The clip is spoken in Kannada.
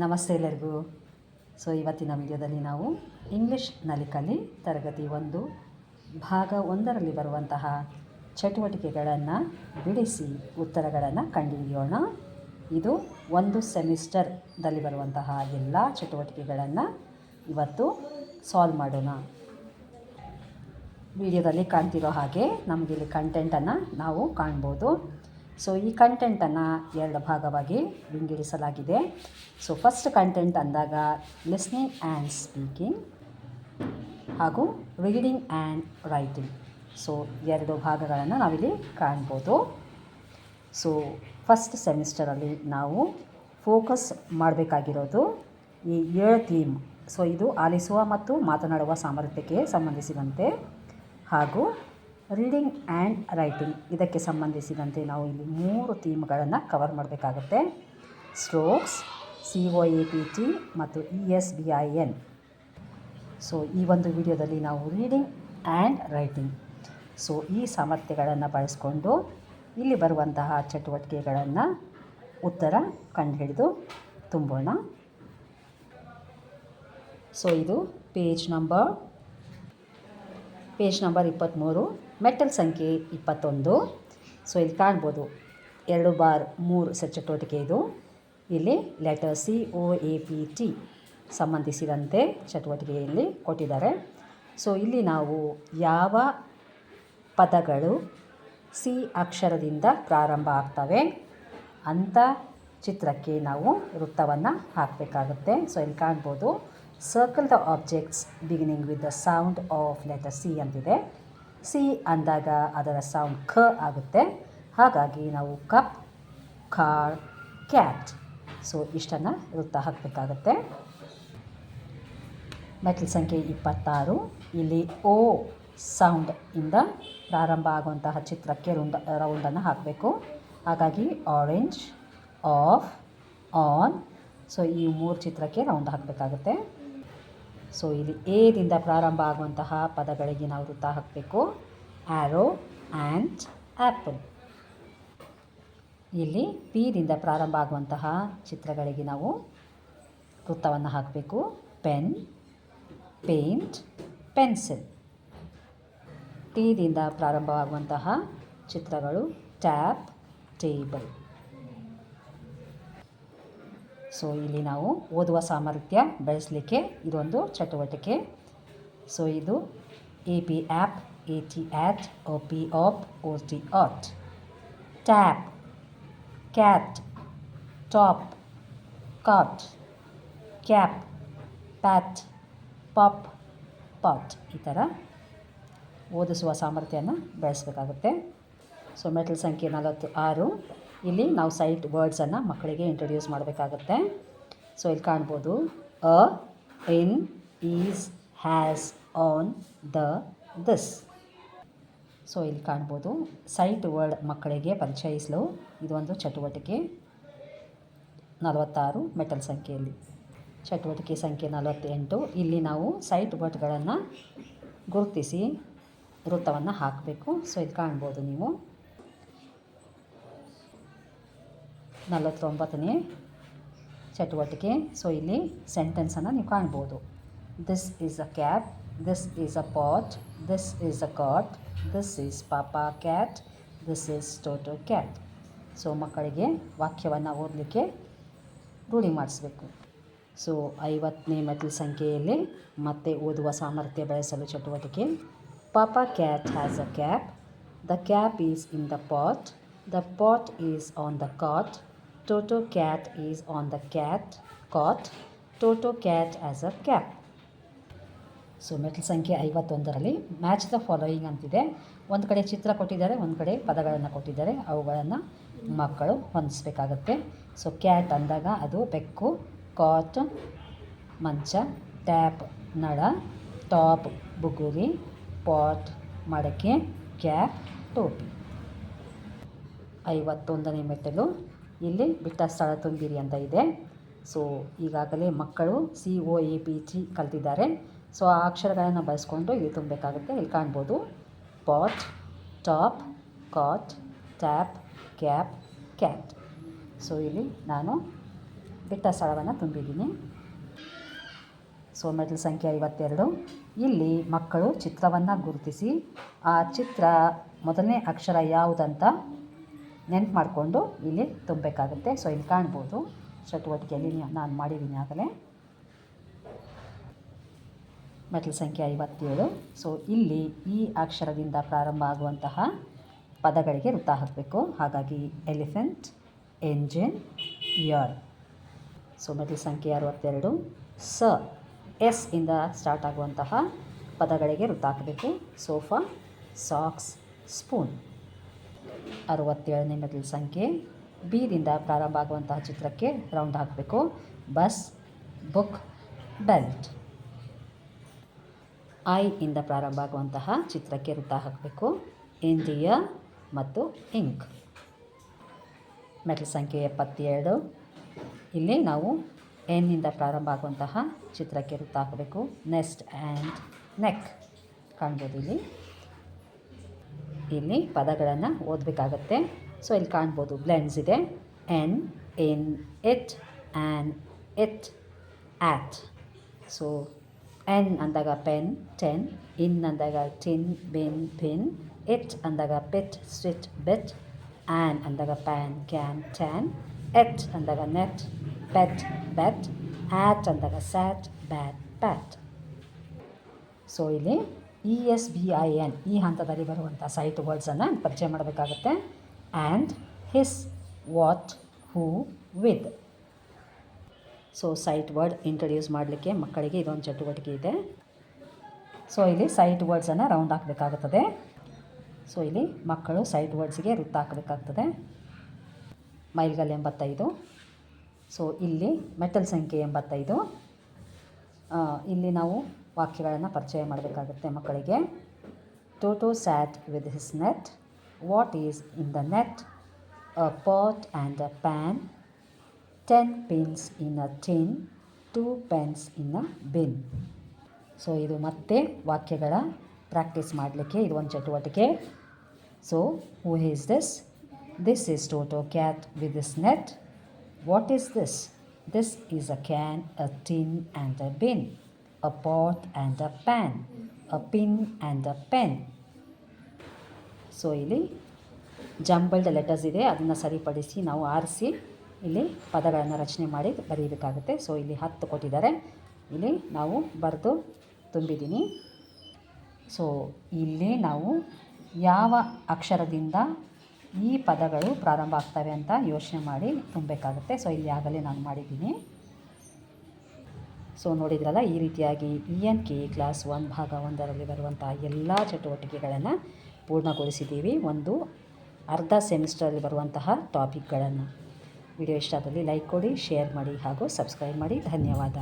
ನಮಸ್ತೆ ಎಲ್ಲರಿಗೂ. ಸೊ ಇವತ್ತಿನ ವಿಡಿಯೋದಲ್ಲಿ ನಾವು ಇಂಗ್ಲೀಷ್ ನಲಿಕಲಿ ತರಗತಿ ಒಂದು ಭಾಗ ಒಂದರಲ್ಲಿ ಬರುವಂತಹ ಚಟುವಟಿಕೆಗಳನ್ನು ಬಿಡಿಸಿ ಉತ್ತರಗಳನ್ನು ಕಂಡುಹಿಡಿಯೋಣ. ಇದು ಒಂದು ಸೆಮಿಸ್ಟರ್ದಲ್ಲಿ ಬರುವಂತಹ ಎಲ್ಲ ಚಟುವಟಿಕೆಗಳನ್ನು ಇವತ್ತು ಸಾಲ್ವ್ ಮಾಡೋಣ. ವಿಡಿಯೋದಲ್ಲಿ ಕಾಣ್ತಿರೋ ಹಾಗೆ ನಮಗಿಲ್ಲಿ ಕಂಟೆಂಟನ್ನು ನಾವು ಕಾಣ್ಬೋದು. ಸೊ ಈ ಕಂಟೆಂಟನ್ನು ಎರಡು ಭಾಗವಾಗಿ ವಿಂಗಡಿಸಲಾಗಿದೆ. ಸೊ ಫಸ್ಟ್ ಕಂಟೆಂಟ್ ಅಂದಾಗ ಲಿಸ್ನಿಂಗ್ ಆ್ಯಂಡ್ ಸ್ಪೀಕಿಂಗ್ ಹಾಗೂ ರೀಡಿಂಗ್ ಆ್ಯಂಡ್ ರೈಟಿಂಗ್ ಸೊ ಎರಡು ಭಾಗಗಳನ್ನು ನಾವಿಲ್ಲಿ ಕಾಣ್ಬೋದು. ಸೊ ಫಸ್ಟ್ ಸೆಮಿಸ್ಟರಲ್ಲಿ ನಾವು ಫೋಕಸ್ ಮಾಡಬೇಕಾಗಿರೋದು ಈ ಏಳು ಥೀಮ್ ಸೊ ಇದು ಆಲಿಸುವ ಮತ್ತು ಮಾತನಾಡುವ ಸಾಮರ್ಥ್ಯಕ್ಕೆ ಸಂಬಂಧಿಸಿದಂತೆ ಹಾಗೂ ರೀಡಿಂಗ್ ಆ್ಯಂಡ್ ರೈಟಿಂಗ್ ಇದಕ್ಕೆ ಸಂಬಂಧಿಸಿದಂತೆ ನಾವು ಇಲ್ಲಿ ಮೂರು ಥೀಮ್ಗಳನ್ನು ಕವರ್ ಮಾಡಬೇಕಾಗುತ್ತೆ. Strokes C O A P T ಮತ್ತು E S B I N so ಈ ಒಂದು ವಿಡಿಯೋದಲ್ಲಿ ನಾವು ರೀಡಿಂಗ್ ಆ್ಯಂಡ್ ರೈಟಿಂಗ್ ಸೊ ಈ ಸಾಮರ್ಥ್ಯಗಳನ್ನು ಬಳಸ್ಕೊಂಡು ಇಲ್ಲಿ ಬರುವಂತಹ ಚಟುವಟಿಕೆಗಳನ್ನು ಉತ್ತರ ಕಂಡುಹಿಡಿದು ತುಂಬೋಣ. ಸೊ ಇದು ಪೇಜ್ ನಂಬರ್ ಪೇಜ್ ನಂಬರ್ ಇಪ್ಪತ್ತ್ಮೂರು ಮೆಟಲ್ ಸಂಖ್ಯೆ ಇಪ್ಪತ್ತೊಂದು. ಸೊ ಇಲ್ಲಿ ಕಾಣ್ಬೋದು. ಎರಡು ಬಾರ್ ಮೂರು ಚಟುವಟಿಕೆ ಇದು. ಇಲ್ಲಿ letter C O A P T ಸಂಬಂಧಿಸಿದಂತೆ ಚಟುವಟಿಕೆಯಲ್ಲಿ ಕೊಟ್ಟಿದ್ದಾರೆ. ಸೊ ಇಲ್ಲಿ ನಾವು ಯಾವ ಪದಗಳು ಸಿ ಅಕ್ಷರದಿಂದ ಪ್ರಾರಂಭ ಆಗ್ತವೆ ಅಂಥ ಚಿತ್ರಕ್ಕೆ ನಾವು ವೃತ್ತವನ್ನು ಹಾಕಬೇಕಾಗುತ್ತೆ. ಸೊ ಇಲ್ಲಿ ಕಾಣ್ಬೋದು. Circle the objects beginning with the sound of letter C ಅಂತಿದೆ. ಸಿ ಅಂದಾಗ ಅದರ ಸೌಂಡ್ ಖ ಆಗುತ್ತೆ. ಹಾಗಾಗಿ ನಾವು ಕಪ್ ಕಾರ್ ಕ್ಯಾಟ್ ಸೊ ಇಷ್ಟನ್ನು ವೃತ್ತ ಹಾಕಬೇಕಾಗತ್ತೆ. ಮೆಟ್ಲ್ ಸಂಖ್ಯೆ ಇಪ್ಪತ್ತಾರು. ಇಲ್ಲಿ ಓ ಸೌಂಡ್ ಇಂದ ಪ್ರಾರಂಭ ಆಗುವಂತಹ ಚಿತ್ರಕ್ಕೆ ರೌಂಡ್ ರೌಂಡನ್ನು ಹಾಕಬೇಕು. ಹಾಗಾಗಿ ಆರೆಂಜ್ ಆಫ್ ಆನ್ ಸೊ ಈ ಮೂರು ಚಿತ್ರಕ್ಕೆ ರೌಂಡ್ ಹಾಕಬೇಕಾಗುತ್ತೆ. ಸೊ ಇಲ್ಲಿ ಎದಿಂದ ಪ್ರಾರಂಭ ಆಗುವಂತಹ ಪದಗಳಿಗೆ ನಾವು ವೃತ್ತ ಹಾಕಬೇಕು. ಆ್ಯರೋ ಆ್ಯಂಡ್ ಆ್ಯಪಲ್ ಇಲ್ಲಿ ಪಿದಿಂದ ಪ್ರಾರಂಭ ಆಗುವಂತಹ ಚಿತ್ರಗಳಿಗೆ ನಾವು ವೃತ್ತವನ್ನು ಹಾಕಬೇಕು. ಪೆನ್ ಪೇಂಟ್ ಪೆನ್ಸಿಲ್ ಟಿದಿಂದ ಪ್ರಾರಂಭವಾಗುವಂತಹ ಚಿತ್ರಗಳು ಟ್ಯಾಪ್ ಟೇಬಲ್ ಸೊ ಇಲ್ಲಿ ನಾವು ಓದುವ ಸಾಮರ್ಥ್ಯ ಬೆಳೆಸಲಿಕ್ಕೆ ಇದೊಂದು ಚಟುವಟಿಕೆ. ಸೊ ಇದು A P app A T at O P op O T ot tap cat top cot cap pat pop pot ಈ ಥರ ಓದಿಸುವ ಸಾಮರ್ಥ್ಯನ ಬೆಳೆಸಬೇಕಾಗುತ್ತೆ. ಸೊ ಮೆಟಲ್ ಸಂಖ್ಯೆ ನಲವತ್ತು ಆರು ಇಲ್ಲಿ ನಾವು ಸೈಟ್ ವರ್ಡ್ಸನ್ನು ಮಕ್ಕಳಿಗೆ ಇಂಟ್ರೊಡ್ಯೂಸ್ ಮಾಡಬೇಕಾಗುತ್ತೆ. ಸೊ ಇಲ್ಲಿ ಕಾಣ್ಬೋದು a in is has on the this so ಇಲ್ಲಿ ಕಾಣ್ಬೋದು ಸೈಟ್ ವರ್ಡ್ ಮಕ್ಕಳಿಗೆ ಪರಿಚಯಿಸಲು. ಇದೊಂದು ಚಟುವಟಿಕೆ. ನಲವತ್ತಾರು ಮೆಟಲ್ ಸಂಖ್ಯೆಯಲ್ಲಿ. ಚಟುವಟಿಕೆ ಸಂಖ್ಯೆ ನಲವತ್ತೆಂಟು. ಇಲ್ಲಿ ನಾವು ಸೈಟ್ ವರ್ಡ್ಗಳನ್ನು ಗುರುತಿಸಿ ವೃತ್ತವನ್ನು ಹಾಕಬೇಕು. ಸೊ ಇದು ಕಾಣ್ಬೋದು ನೀವು. ನಲವತ್ತೊಂಬತ್ತನೇ ಚಟುವಟಿಕೆ. ಸೊ ಇಲ್ಲಿ ಸೆಂಟೆನ್ಸನ್ನು ನೀವು ಕಾಣ್ಬೋದು. This is a cat this is a pot this is a cot this is Papa cat this is Toto cat so ಮಕ್ಕಳಿಗೆ ವಾಕ್ಯವನ್ನು ಓದಲಿಕ್ಕೆ ರೂಢಿ ಮಾಡಿಸ್ಬೇಕು. ಸೊ ಐವತ್ತನೇ ಮೆಟ್ಲ್ ಸಂಖ್ಯೆಯಲ್ಲಿ ಮತ್ತೆ ಓದುವ ಸಾಮರ್ಥ್ಯ ಬೆಳೆಸಲು ಚಟುವಟಿಕೆ. Papa cat has a cap the cap is in the pot the pot is on the cot Toto cat is on the cat cot Toto cat as a cap so ಮೆಟ್ಲ್ ಸಂಖ್ಯೆ ಐವತ್ತೊಂದರಲ್ಲಿ ಮ್ಯಾಚ್ ದ ಫಾಲೋಯಿಂಗ್ ಅಂತಿದೆ. ಒಂದು ಕಡೆ ಚಿತ್ರ ಕೊಟ್ಟಿದ್ದಾರೆ, ಒಂದು ಕಡೆ ಪದಗಳನ್ನು ಕೊಟ್ಟಿದ್ದಾರೆ. ಅವುಗಳನ್ನು ಮಕ್ಕಳು ಹೊಂದಿಸ್ಬೇಕಾಗತ್ತೆ. ಸೊ ಕ್ಯಾಟ್ ಅಂದಾಗ ಅದು ಬೆಕ್ಕು ಕಾಟ್ ಮಂಚ ಟ್ಯಾಪ್ ನಳ ಟಾಪ್ ಬುಗುರಿ ಪಾಟ್ ಮಡಕೆ ಕ್ಯಾಪ್ ಟೋಪಿ. ಐವತ್ತೊಂದನೇ ಮೆಟ್ಟಲು. ಇಲ್ಲಿ ಬಿಟ್ಟ ಸ್ಥಳ ತುಂಬಿರಿ ಅಂತ ಇದೆ. ಸೊ ಈಗಾಗಲೇ ಮಕ್ಕಳು C O A P T ಕಲ್ತಿದ್ದಾರೆ. So ಆ ಅಕ್ಷರಗಳನ್ನು ಬಳಸ್ಕೊಂಡು ಇಲ್ಲಿ ತುಂಬಬೇಕಾಗುತ್ತೆ ಇಲ್ಲಿ ಕಾಣ್ಬೋದು. Pot top cot tap cap cat so ಇಲ್ಲಿ ನಾನು ಬಿಟ್ಟ ಸ್ಥಳವನ್ನು ತುಂಬಿದ್ದೀನಿ. ಸೊ ಮೆಟಲ್ ಸಂಖ್ಯೆ ಐವತ್ತೆರಡು. ಇಲ್ಲಿ ಮಕ್ಕಳು ಚಿತ್ರವನ್ನು ಗುರುತಿಸಿ, ಆ ಚಿತ್ರ ಮೊದಲನೇ ಅಕ್ಷರ ಯಾವುದಂತ ನೆನ್ಪು ಮಾಡಿಕೊಂಡು ಇಲ್ಲಿ ತುಂಬಬೇಕಾಗುತ್ತೆ. ಸೊ ಇಲ್ಲಿ ಕಾಣ್ಬೋದು. ಚಟುವಟಿಕೆಯಲ್ಲಿ ನಾನು ಮಾಡಿದ್ದೀನಿ ಆಗಲೇ. ಮೆಟ್ಲ ಸಂಖ್ಯೆ ಐವತ್ತೇಳು. ಸೊ ಇಲ್ಲಿ ಈ ಅಕ್ಷರದಿಂದ ಪ್ರಾರಂಭ ಆಗುವಂತಹ ಪದಗಳಿಗೆ ವೃತ್ತ ಹಾಕಬೇಕು. ಹಾಗಾಗಿ ಎಲಿಫೆಂಟ್ ಎಂಜಿನ್ ಇಯರ್ ಸೊ ಮೆಟಲ್ ಸಂಖ್ಯೆ ಅರವತ್ತೆರಡು. ಸ ಎಸ್ ಇಂದ ಸ್ಟಾರ್ಟ್ ಆಗುವಂತಹ ಪದಗಳಿಗೆ ವೃತ್ತ ಹಾಕಬೇಕು. ಸೋಫಾ ಸಾಕ್ಸ್ ಸ್ಪೂನ್ ಅರವತ್ತೇಳನೇ ಮೆಟಲ್ ಸಂಖ್ಯೆ. ಬಿದಿಂದ ಪ್ರಾರಂಭ ಆಗುವಂತಹ ಚಿತ್ರಕ್ಕೆ ರೌಂಡ್ ಹಾಕಬೇಕು. ಬಸ್ ಬುಕ್ ಬೆಲ್ಟ್ ಐ ಇಂದ ಪ್ರಾರಂಭ ಆಗುವಂತಹ ಚಿತ್ರಕ್ಕೆ ವೃತ್ತ ಹಾಕಬೇಕು. ಇಂಡಿಯಾ ಮತ್ತು ಇಂಕ್ ಮೆಟಲ್ ಸಂಖ್ಯೆ ಎಪ್ಪತ್ತೇಳು. ಇಲ್ಲಿ ನಾವು ಎನ್ನಿಂದ ಪ್ರಾರಂಭ ಆಗುವಂತಹ ಚಿತ್ರಕ್ಕೆ ವೃತ್ತ ಹಾಕಬೇಕು. ನೆಸ್ಟ್ ಆ್ಯಂಡ್ ನೆಕ್ ಕಾಣ್ಬೋದು ಇಲ್ಲಿ. ಇಲ್ಲಿ ಪದಗಳನ್ನು ಓದಬೇಕಾಗತ್ತೆ. ಸೊ ಇಲ್ಲಿ ಕಾಣ್ಬೋದು ಬ್ಲೆಂಡ್ಸ್ ಇದೆ. En en it an it at so en ಅಂದಾಗ ಪೆನ್ ಟೆನ್ ಇನ್ ಅಂದಾಗ ಟಿನ್ ಬಿನ್ ಪಿನ್ ಎಟ್ ಅಂದಾಗ ಪಿಟ್ ಸ್ವಿಚ್ ಬೆಚ್ ಆ್ಯನ್ ಅಂದಾಗ ಪ್ಯಾನ್ ಕ್ಯಾನ್ ಟ್ಯಾನ್ ಎಟ್ ಅಂದಾಗ ನೆಟ್ ಪೆಟ್ ಬೆಟ್ ಆ್ಯಟ್ ಅಂದಾಗ ಸ್ಯಾಟ್ ಬ್ಯಾಟ್ ಪ್ಯಾಟ್ ಸೊ ಇಲ್ಲಿ E S B I N ಈ ಹಂತದಲ್ಲಿ ಬರುವಂಥ ಸೈಟ್ ವರ್ಡ್ಸನ್ನು ಪರಿಚಯ ಮಾಡಬೇಕಾಗುತ್ತೆ. And his what who with so sight word introduce ಮಾಡಲಿಕ್ಕೆ ಮಕ್ಕಳಿಗೆ ಇದೊಂದು ಚಟುವಟಿಕೆ ಇದೆ. ಸೊ ಇಲ್ಲಿ ಸೈಟ್ ವರ್ಡ್ಸನ್ನು ರೌಂಡ್ ಹಾಕಬೇಕಾಗುತ್ತದೆ. ಸೊ ಇಲ್ಲಿ ಮಕ್ಕಳು ಸೈಟ್ ವರ್ಡ್ಸ್ಗೆ ವೃತ್ತ ಹಾಕಬೇಕಾಗ್ತದೆ. ಮೈಲ್ಗಲ್ ಎಂಬತ್ತೈದು. ಸೊ ಇಲ್ಲಿ ಮೆಟಲ್ ಸಂಖ್ಯೆ ಎಂಬತ್ತೈದು. ಇಲ್ಲಿ ನಾವು ವಾಕ್ಯಗಳನ್ನು ಪರಿಚಯ ಮಾಡಬೇಕಾಗುತ್ತೆ ಮಕ್ಕಳಿಗೆ. Toto sat with his net what is in the net a pot and a pan ten pins in a tin two pens in a bin so ಇದು ಮತ್ತೆ ವಾಕ್ಯಗಳ ಪ್ರಾಕ್ಟೀಸ್ ಮಾಡಲಿಕ್ಕೆ ಇದು ಒಂದು ಚಟುವಟಿಕೆ. So who is this this is Toto cat with this net what is this this is a can a tin and a bin a pot and a pan a pin and a pen so ಇಲ್ಲಿ ಜಂಬಲ್ಡ್ ಲೆಟರ್ಸ್ ಇದೆ. ಅದನ್ನು ಸರಿಪಡಿಸಿ ನಾವು ಆರಿಸಿ ಇಲ್ಲಿ ಪದಗಳನ್ನು ರಚನೆ ಮಾಡಿ ಬರೀಬೇಕಾಗುತ್ತೆ. ಸೊ ಇಲ್ಲಿ ಹತ್ತು ಕೊಟ್ಟಿದ್ದಾರೆ. ಇಲ್ಲಿ ನಾವು ಬರೆದು ತುಂಬಿದ್ದೀನಿ. ಸೊ ಇಲ್ಲಿ ನಾವು ಯಾವ ಅಕ್ಷರದಿಂದ ಈ ಪದಗಳು ಪ್ರಾರಂಭ ಆಗ್ತವೆ ಅಂತ ಯೋಚನೆ ಮಾಡಿ ತುಂಬಬೇಕಾಗುತ್ತೆ ಸೊ ಇಲ್ಲಿ ಆಗಲೇ ನಾನು ಮಾಡಿದ್ದೀನಿ. ಸೊ ನೋಡಿದ್ರಲ್ಲ, ಈ ರೀತಿಯಾಗಿ E N K class one ಭಾಗ ಒಂದರಲ್ಲಿ ಬರುವಂಥ ಎಲ್ಲ ಚಟುವಟಿಕೆಗಳನ್ನು ಪೂರ್ಣಗೊಳಿಸಿದ್ದೀವಿ. ಒಂದು ಅರ್ಧ ಸೆಮಿಸ್ಟರಲ್ಲಿ ಬರುವಂತಹ ಟಾಪಿಕ್ಗಳನ್ನು ವಿಡಿಯೋ ಇಷ್ಟ ಆದಲ್ಲಿ ಲೈಕ್ ಕೊಡಿ ಶೇರ್ ಮಾಡಿ ಹಾಗೂ ಸಬ್ಸ್ಕ್ರೈಬ್ ಮಾಡಿ. ಧನ್ಯವಾದ.